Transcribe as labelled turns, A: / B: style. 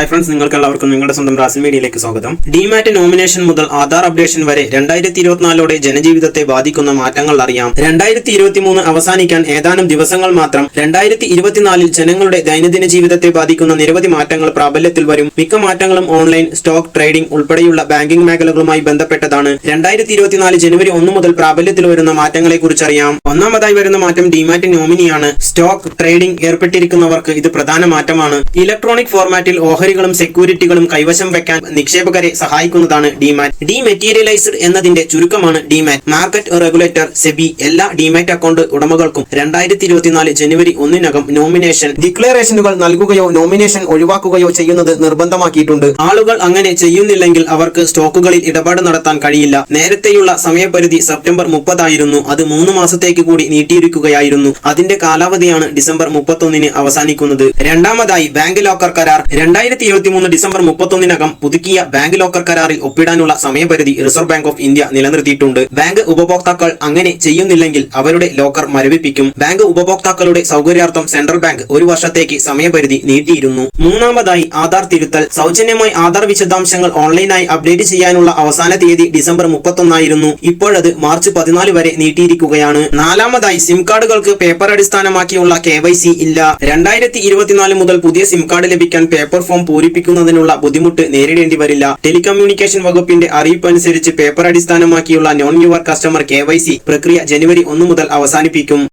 A: Hi friends നിങ്ങൾക്ക് എല്ലാവർക്കും നിങ്ങളുടെ സ്വന്തം റാസിൽ മീഡിയയിലേക്ക് സ്വാഗതം. ഡിമാറ്റ് നോമിനേഷൻ മുതൽ ആധാർ അപ്ഡേഷൻ വരെ രണ്ടായിരത്തി ഇരുപത്തിനാലോടെ ജനജീവിതത്തെ ബാധിക്കുന്ന മാറ്റങ്ങൾ അറിയാം. രണ്ടായിരത്തി ഇരുപത്തിമൂന്ന് അവസാനിക്കാൻ ഏതാനും ദിവസങ്ങൾ മാത്രം രണ്ടായിരത്തി ഇരുപത്തിനാലിൽ ജനങ്ങളുടെ ദൈനംദിന ജീവിതത്തെ ബാധിക്കുന്ന നിരവധി മാറ്റങ്ങൾ പ്രാബല്യത്തിൽ വരും. മിക്ക മാറ്റങ്ങളും ഓൺലൈൻ സ്റ്റോക്ക് ട്രേഡിംഗ് ഉൾപ്പെടെയുള്ള ബാങ്കിംഗ് മേഖലകളുമായി ബന്ധപ്പെട്ടതാണ്. രണ്ടായിരത്തി ഇരുപത്തിനാല് ജനുവരി ഒന്ന് മുതൽ പ്രാബല്യത്തിൽ വരുന്ന മാറ്റങ്ങളെ കുറിച്ചറിയാം ഒന്നാമതായി വരുന്ന മാറ്റം ഡിമാറ്റ് നോമിനിയാണ് സ്റ്റോക്ക് ട്രേഡിംഗ് ഏർപ്പെട്ടിരിക്കുന്നവർക്ക് ഇത് പ്രധാന മാറ്റമാണ്. ഇലക്ട്രോണിക് ഫോർമാറ്റിൽ ഓഹരികളും സെക്യൂരിറ്റികളും കൈവശം വെക്കാൻ നിക്ഷേപകരെ സഹായിക്കുന്നതാണ് ഡിമാറ്റ് ഡിമെറ്റീരിയലൈസ്ഡ് എന്നതിന്റെ ചുരുക്കമാണ് ഡിമാറ്റ് മാർക്കറ്റ് റെഗുലേറ്റർ സെബി എല്ലാ ഡിമാറ്റ് അക്കൗണ്ട് ഉടമകൾക്കും രണ്ടായിരത്തി ഇരുപത്തിനാല് ജനുവരി ഒന്നിനകം നോമിനേഷൻ ഡിക്ലറേഷനുകൾ നൽകുകയോ നോമിനേഷൻ ഒഴിവാക്കുകയോ ചെയ്യുന്നത് നിർബന്ധമാക്കിയിട്ടുണ്ട്. ആളുകൾ അങ്ങനെ ചെയ്യുന്നില്ലെങ്കിൽ അവർക്ക് സ്റ്റോക്കുകളിൽ ഇടപാട് നടത്താൻ കഴിയില്ല. നേരത്തെയുള്ള സമയപരിധി സെപ്റ്റംബർ മുപ്പതായിരുന്നു. അത് മൂന്ന് മാസത്തേക്ക് കൂടി നീട്ടിയിരിക്കുകയായിരുന്നു. അതിന്റെ കാലാവധിയാണ് ഡിസംബർ മുപ്പത്തൊന്നിന് അവസാനിക്കുന്നത്. രണ്ടാമതായി ബാങ്ക് ലോക്കർ കരാർ. രണ്ടായിരത്തി ഇരുപത്തിമൂന്ന് ഡിസംബർ മുപ്പത്തൊന്നിനകം പുതുക്കിയ ബാങ്ക് ലോക്കർ കരാറിൽ ഒപ്പിടാനുള്ള സമയപരിധി റിസർവ് ബാങ്ക് ഓഫ് ഇന്ത്യ നിലനിർത്തിയിട്ടുണ്ട്. ബാങ്ക് ഉപഭോക്താക്കൾ അങ്ങനെ ചെയ്യുന്നില്ലെങ്കിൽ അവരുടെ ലോക്കർ മരവിപ്പിക്കും. ബാങ്ക് ഉപഭോക്താക്കളുടെ സൗകര്യാർത്ഥം സെൻട്രൽ ബാങ്ക് ഒരു വർഷത്തേക്ക് സമയപരിധി നീട്ടിയിരുന്നു. മൂന്നാമതായി ആധാർ തിരുത്തൽ. സൗജന്യമായി ആധാർ വിശദാംശങ്ങൾ ഓൺലൈനായി അപ്ഡേറ്റ് ചെയ്യാനുള്ള അവസാന തീയതി ഡിസംബർ മുപ്പത്തൊന്നായിരുന്നു. ഇപ്പോഴത് മാർച്ച് പതിനാല് വരെ നീട്ടിയിരിക്കുകയാണ്. നാലാമതായി സിം കാർഡുകൾക്ക് പേപ്പർ അടിസ്ഥാനമാക്കിയുള്ള കെ ഇല്ല. രണ്ടായിരത്തി മുതൽ പുതിയ സിം കാർഡ് ലഭിക്കാൻ പേപ്പർ ഫോം പൂരിപ്പിക്കുന്നതിനുള്ള ബുദ്ധിമുട്ട് നേരിടേണ്ടി വരില്ല. ടെലികമ്മ്യൂണിക്കേഷൻ വകുപ്പിന്റെ അറിയിപ്പ് അനുസരിച്ച് പേപ്പർ അടിസ്ഥാനമാക്കിയുള്ള നോൺ യുവർ കസ്റ്റമർ കെ പ്രക്രിയ ജനുവരി ഒന്ന് മുതൽ അവസാനിപ്പിക്കും.